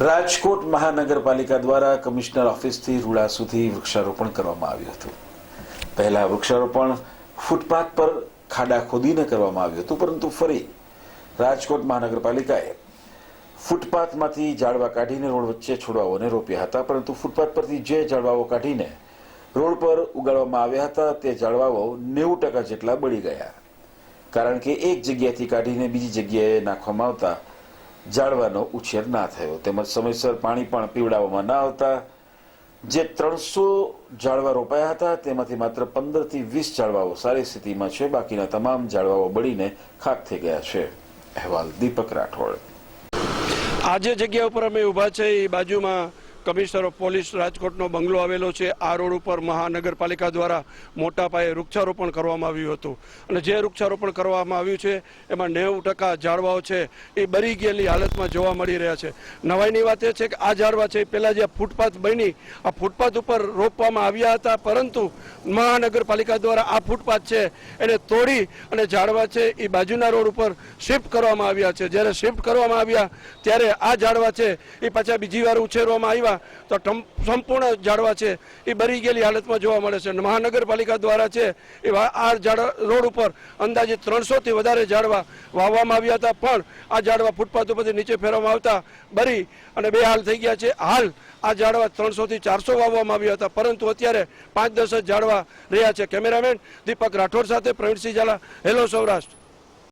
રાજકોટ મહાનગરપાલિકા દ્વારા કમિશનર ઓફિસથી રૂડા સુધી વૃક્ષારોપણ કરવામાં આવ્યું હતું. પહેલા વૃક્ષારોપણ ફૂટપાથ પર ખાડા ખોદીને કરવામાં આવ્યું હતું, પરંતુ ફરી રાજકોટ મહાનગરપાલિકાએ ફૂટપાથમાંથી ઝાડવા કાઢીને રોડ વચ્ચે છોડવાઓને રોપ્યા હતા, પરંતુ ફૂટપાથ પરથી જે ઝાડવાઓ કાઢીને રોડ પર ઉગાડવામાં આવ્યા હતા, તે ઝાડવાઓ નેવું ટકા જેટલા બળી ગયા. કારણ કે એક જગ્યાથી કાઢીને બીજી જગ્યાએ નાખવામાં આવતા ઝાડવાનો ઉછેર ના થયો. તેમજ સમયસર પાણી પણ પીવડાવવામાં ના આવતા જે ત્રણસો ઝાડવા રોપાયા હતા, તેમાંથી માત્ર પંદરથી વીસ ઝાડવાઓ સારી સ્થિતિમાં છે. બાકીના તમામ ઝાડવાઓ બળીને ખાક થઈ ગયા છે. અહેવાલ દીપક રાઠોડ. આ જે જગ્યા ઉપર અમે ઊભા છે. એ બાજુમાં કમિશનર ઓફ પોલીસ રાજકોટનો બંગલો આવેલો છે. આ રોડ ઉપર મહાનગરપાલિકા દ્વારા મોટા પાયે વૃક્ષારોપણ કરવામાં આવ્યું હતું. અને જે વૃક્ષારોપણ કરવામાં આવ્યું છે, એમાં નેવું ટકા ઝાડવાઓ છે, એ બરી ગયેલી હાલતમાં જોવા મળી રહ્યા છે. નવાઈની વાત એ છે કે આ ઝાડવા છે એ પહેલાં જે ફૂટપાથ બની, આ ફૂટપાથ ઉપર રોપવામાં આવ્યા હતા, પરંતુ મહાનગરપાલિકા દ્વારા આ ફૂટપાથ છે, એને તોડી અને ઝાડવા છે એ બાજુના રોડ ઉપર શિફ્ટ કરવામાં આવ્યા છે. જ્યારે શિફ્ટ કરવામાં આવ્યા, ત્યારે આ ઝાડવા છે એ પાછા બીજી વાર ઉછેરવામાં આવ્યા. તો સંપૂર્ણ ઝાડવા છે. એ બરી ગયેલી હાલતમાં જોવા મળે છે. મહાનગરપાલિકા દ્વારા છે, એ આ ઝાડ રોડ ઉપર અંદાજે ત્રણસોથી વધારે ઝાડવા વાવવામાં આવ્યા હતા. પણ આ ઝાડવા ફૂટપાથ ઉપરથી નીચે ફેરવામાં આવતા બરી અને બે હાલ થઈ ગયા છે. હાલ આ ઝાડવા ત્રણસોથી ચારસો વાવવામાં આવ્યા હતા. પરંતુ અત્યારે પાંચ દસ ઝાડવા રહ્યા છે. કેમેરામેન દીપક રાઠોડ સાથે પ્રવીણસિંહ ઝાલા. હેલો સૌરાષ્ટ્ર.